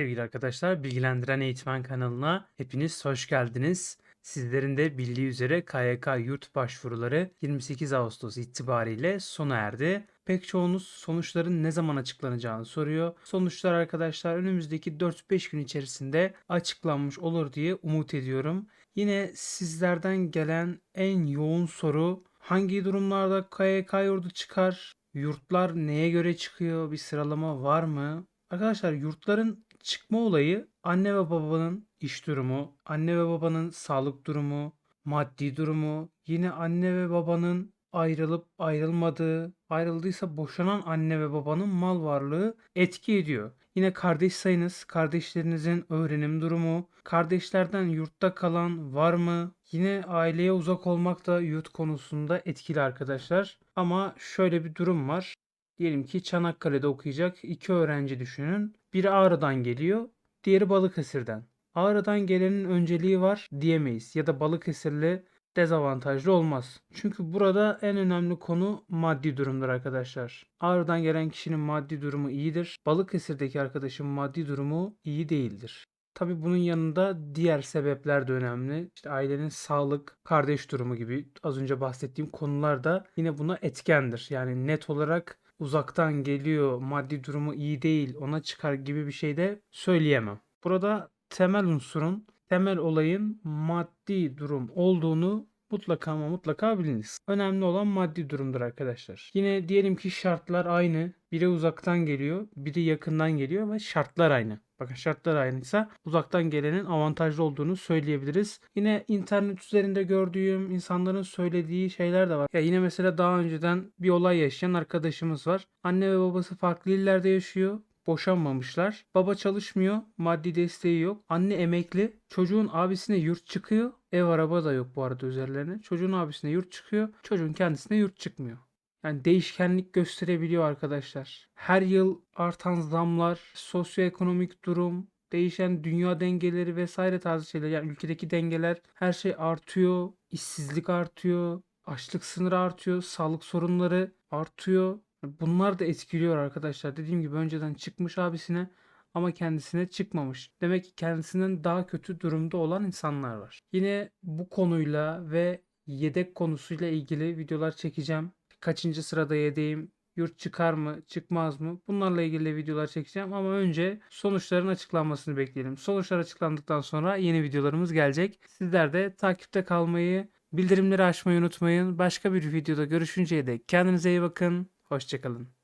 Sevgili arkadaşlar, Bilgilendiren Eğitmen kanalına hepiniz hoş geldiniz. Sizlerin de bildiği üzere KYK yurt başvuruları 28 Ağustos itibariyle sona erdi. Pek çoğunuz sonuçların ne zaman açıklanacağını soruyor. Sonuçlar arkadaşlar önümüzdeki 4-5 gün içerisinde açıklanmış olur diye umut ediyorum. Yine sizlerden gelen en yoğun soru hangi durumlarda KYK yurdu çıkar? Yurtlar neye göre çıkıyor? Bir sıralama var mı? Arkadaşlar yurtların çıkma olayı anne ve babanın iş durumu, anne ve babanın sağlık durumu, maddi durumu, yine anne ve babanın ayrılıp ayrılmadığı, ayrıldıysa boşanan anne ve babanın mal varlığı etki ediyor. Yine kardeş sayınız, kardeşlerinizin öğrenim durumu, kardeşlerden yurtta kalan var mı? Yine aileye uzak olmak da yurt konusunda etkili arkadaşlar. Ama şöyle bir durum var. Diyelim ki Çanakkale'de okuyacak iki öğrenci düşünün. Biri Ağrı'dan geliyor, diğeri Balıkesir'den. Ağrı'dan gelenin önceliği var diyemeyiz ya da Balıkesirli dezavantajlı olmaz. Çünkü burada en önemli konu maddi durumdur arkadaşlar. Ağrı'dan gelen kişinin maddi durumu iyidir. Balıkesir'deki arkadaşın maddi durumu iyi değildir. Tabi bunun yanında diğer sebepler de önemli. İşte ailenin sağlık, kardeş durumu gibi az önce bahsettiğim konular da yine buna etkendir. Yani net olarak uzaktan geliyor, maddi durumu iyi değil, ona çıkar gibi bir şey de söyleyemem. Burada temel unsurun, temel olayın maddi durum olduğunu mutlaka ama mutlaka biliniz. Önemli olan maddi durumdur arkadaşlar. Yine diyelim ki şartlar aynı. Biri uzaktan geliyor, biri yakından geliyor ve şartlar aynı. Bakın şartlar aynıysa uzaktan gelenin avantajlı olduğunu söyleyebiliriz. Yine internet üzerinde gördüğüm insanların söylediği şeyler de var. Ya yine mesela daha önceden bir olay yaşayan arkadaşımız var. Anne ve babası farklı illerde yaşıyor boşanmamışlar. Baba çalışmıyor, maddi desteği yok. Anne emekli. Çocuğun abisine yurt çıkıyor. Ev araba da yok bu arada üzerlerine. Çocuğun abisine yurt çıkıyor. Çocuğun kendisine yurt çıkmıyor. Yani değişkenlik gösterebiliyor arkadaşlar. Her yıl artan zamlar, sosyoekonomik durum, değişen dünya dengeleri vesaire tarzı şeyler. Yani ülkedeki dengeler her şey artıyor. işsizlik artıyor. Açlık sınırı artıyor. Sağlık sorunları artıyor. Bunlar da etkiliyor arkadaşlar. Dediğim gibi önceden çıkmış abisine ama kendisine çıkmamış. Demek ki kendisinden daha kötü durumda olan insanlar var. Yine bu konuyla ve yedek konusuyla ilgili videolar çekeceğim. Kaçıncı sırada yedeğim, yurt çıkar mı, çıkmaz mı? Bunlarla ilgili videolar çekeceğim ama önce sonuçların açıklanmasını bekleyelim. Sonuçlar açıklandıktan sonra yeni videolarımız gelecek. Sizler de takipte kalmayı, bildirimleri açmayı unutmayın. Başka bir videoda görüşünceye dek kendinize iyi bakın. Hoşçakalın.